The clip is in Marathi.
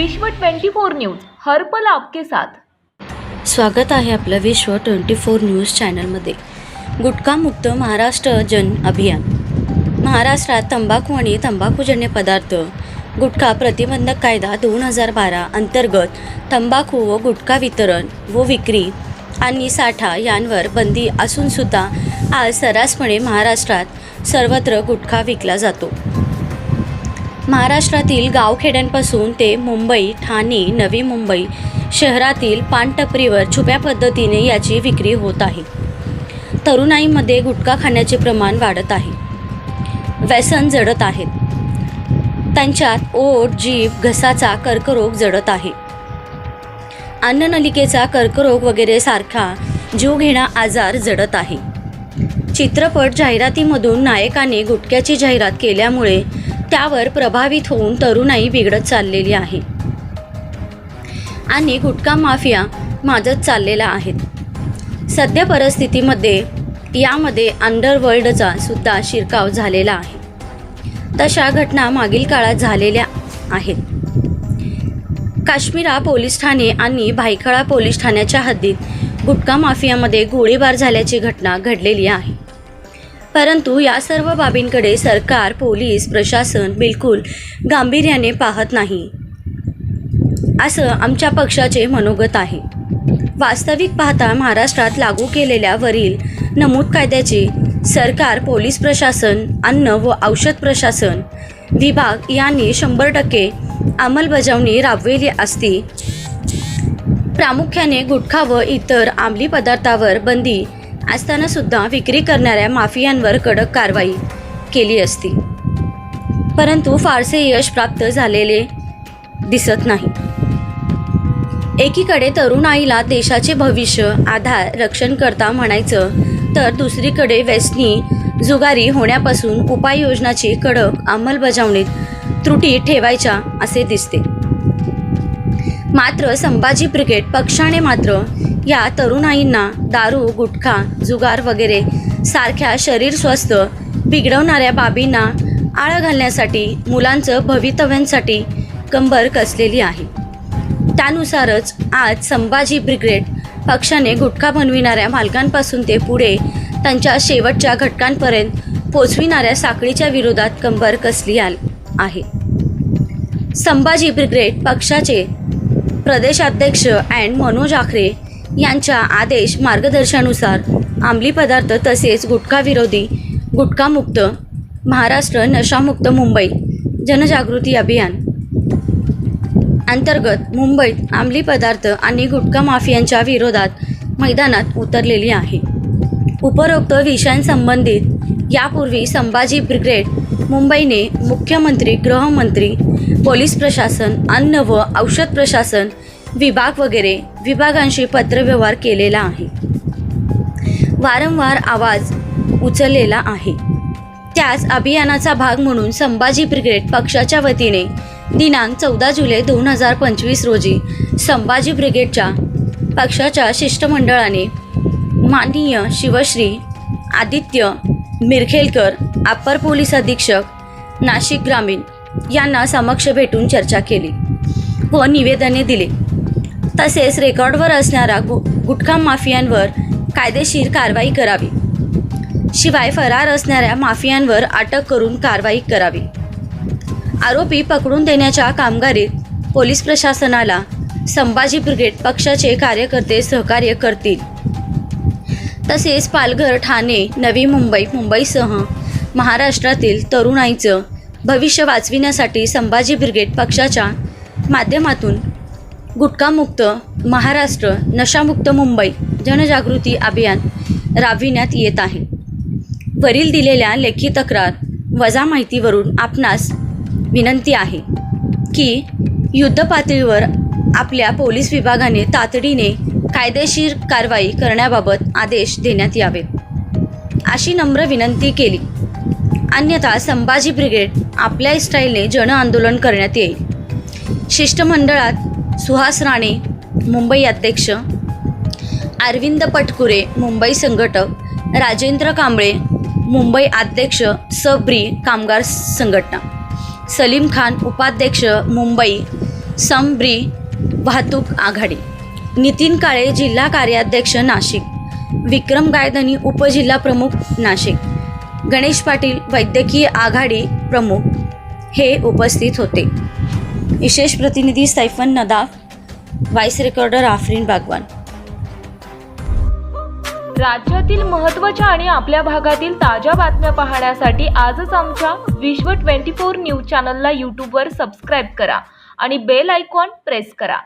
विश्व 24 न्यूज हरपल आपके साथ. स्वागत आहे आपलं विश्व ट्वेंटी फोर न्यूज चॅनलमध्ये. गुटखामुक्त महाराष्ट्र जन अभियान. महाराष्ट्रात तंबाखू आणि तंबाखूजन्य पदार्थ गुटखा प्रतिबंधक कायदा दोन हजार बारा अंतर्गत तंबाखू व गुटखा वितरण व विक्री आणि साठा यांवर बंदी असूनसुद्धा आज सर्रासपणे महाराष्ट्रात सर्वत्र गुटखा विकला जातो. महाराष्ट्रातील गावखेड्यांपासून ते मुंबई ठाणे नवी मुंबई शहरातील पानटपरीवर छुप्या पद्धतीने याची विक्री होत आहे. तरुणाईमध्ये गुटखा खाण्याचे प्रमाण वाढत आहे. व्यसन जडत आहेत त्यांच्यात ओठ जीभ घसाचा कर्करोग जडत आहे. अन्ननलिकेचा कर्करोग वगैरे सारखा जीवघेणा आजार जडत आहे. चित्रपट जाहिरातीमधून नायकाने गुटख्याची जाहिरात केल्यामुळे त्यावर प्रभावित होऊन तरुणाई बिघडत चाललेली आहे. आणि गुटखा माफिया माजत चाललेला आहेत सध्या परिस्थितीमध्ये यामध्ये अंडरवर्ल्डचा सुद्धा शिरकाव झालेला आहे. तशा घटना मागील काळात झालेल्या आहेत. काश्मीरा पोलीस ठाणे आणि भायखळा पोलीस ठाण्याच्या हद्दीत गुटखा माफियामध्ये गोळीबार झाल्याची घटना घडलेली आहे. परंतु या सर्व बाबींकडे सरकार पोलीस प्रशासन बिलकुल गांभीर्याने पाहत नाही. असं आमच्या पक्षाचे मनोगत आहे. वास्तविक पाहता महाराष्ट्रात लागू केलेल्या वरील नमूद कायद्याचे सरकार पोलीस प्रशासन अन्न व औषध प्रशासन विभाग यांनी शंभर टक्के अंमलबजावणी राबविली असती. प्रामुख्याने गुटखा व इतर आंबली पदार्थावर बंदी असतानासुद्धा विक्री करणाऱ्या माफियांवर कडक कारवाई केली असती. परंतु फारसे यश प्राप्त झालेले दिसत नाही. एकीकडे तरुणाईला देशाचे भविष्य आधार रक्षण करता म्हणायचं तर दुसरीकडे वेस्टनी जुगारी होण्यापासून उपाययोजनाची कडक अंमलबजावणीत त्रुटी ठेवायच्या असे दिसते. मात्र संभाजी ब्रिगेड पक्षाने मात्र या तरुणाईंना दारू गुटखा जुगार वगैरे सारख्या शरीर स्वस्थ बिघडवणाऱ्या बाबींना आळा घालण्यासाठी मुलांचं भवितव्यांसाठी कंबर कसलेली आहे. त्यानुसारच आज संभाजी ब्रिगेड पक्षाने गुटखा बनविणाऱ्या मालकांपासून ते पुढे त्यांच्या शेवटच्या घटकांपर्यंत पोचविणाऱ्या साखळीच्या विरोधात कंबर कसली आल आहे. संभाजी ब्रिगेड पक्षाचे प्रदेशाध्यक्ष अँड मनोज आखरे यांच्या आदेश मार्गदर्शनानुसार अंमली पदार्थ तसेच गुटखा विरोधी गुटखामुक्त महाराष्ट्र नशामुक्त मुंबई जनजागृती अभियान. अंतर्गत मुंबईत अंमली पदार्थ आणि गुटखा माफियांच्या विरोधात मैदानात उतरलेली आहे. उपरोक्त विषयांसंबंधित यापूर्वी संभाजी ब्रिगेड मुंबईने मुख्यमंत्री गृहमंत्री पोलीस प्रशासन अन्न व औषध प्रशासन विभाग वगैरे विभागांशी पत्रव्यवहार केलेला आहे. वारंवार आवाज उचललेला आहे. त्याच अभियानाचा भाग म्हणून संभाजी ब्रिगेड पक्षाच्या वतीने दिनांक चौदा जुलै दोन हजार पंचवीस रोजी संभाजी ब्रिगेडच्या पक्षाच्या शिष्टमंडळाने माननीय शिवश्री आदित्य मिरखेलकर अप्पर पोलीस अधीक्षक नाशिक ग्रामीण यांना समक्ष भेटून चर्चा केली व निवेदने दिले. तसेच रेकॉर्डवर असणाऱ्या गु गुटखा माफियांवर कायदेशीर कारवाई करावी. शिवाय फरार असणाऱ्या माफियांवर अटक करून कारवाई करावी. आरोपी पकडून देण्याच्या कामगारीत पोलीस प्रशासनाला संभाजी ब्रिगेड पक्षाचे कार्यकर्ते सहकार्य करतील. तसेच पालघर ठाणे नवी मुंबई मुंबईसह महाराष्ट्रातील तरुणाईचं भविष्य वाचविण्यासाठी संभाजी ब्रिगेड पक्षाच्या माध्यमातून गुटखामुक्त महाराष्ट्र नशामुक्त मुंबई जनजागृती अभियान राबविण्यात येत आहे. वरील दिलेल्या लेखी तक्रार वजा माहितीवरून आपणास विनंती आहे की युद्धपातळीवर आपल्या पोलीस विभागाने तातडीने कायदेशीर कारवाई करण्याबाबत आदेश देण्यात यावेत अशी नम्र विनंती केली. अन्यथा संभाजी ब्रिगेड आपल्या स्टाईलने जनआंदोलन करण्यात येईल. शिष्टमंडळात सुहास राणे मुंबई अध्यक्ष अरविंद पटकुरे मुंबई संघटक राजेंद्र कांबळे मुंबई अध्यक्ष सब्री कामगार संघटना सलीम खान उपाध्यक्ष मुंबई समब्री वाहतूक आघाडी नितीन काळे जिल्हा कार्याध्यक्ष नाशिक विक्रम गायधनी उपजिल्हा प्रमुख नाशिक. गणेश पाटील वैद्यकीय आघाडी प्रमुख हे उपस्थित होते. विशेष प्रतिनिधी सैफन नदाफ व्हाईस रेकॉर्डर आफरीन बागवान. राज्यातील महत्त्वाच्या आणि आपल्या भागातील ताज्या बातम्या पाहण्यासाठी आजच आमच्या विश्व ट्वेंटी फोर न्यूज चॅनलला यूट्यूबवर सबस्क्राईब करा आणि बेल आयकॉन प्रेस करा.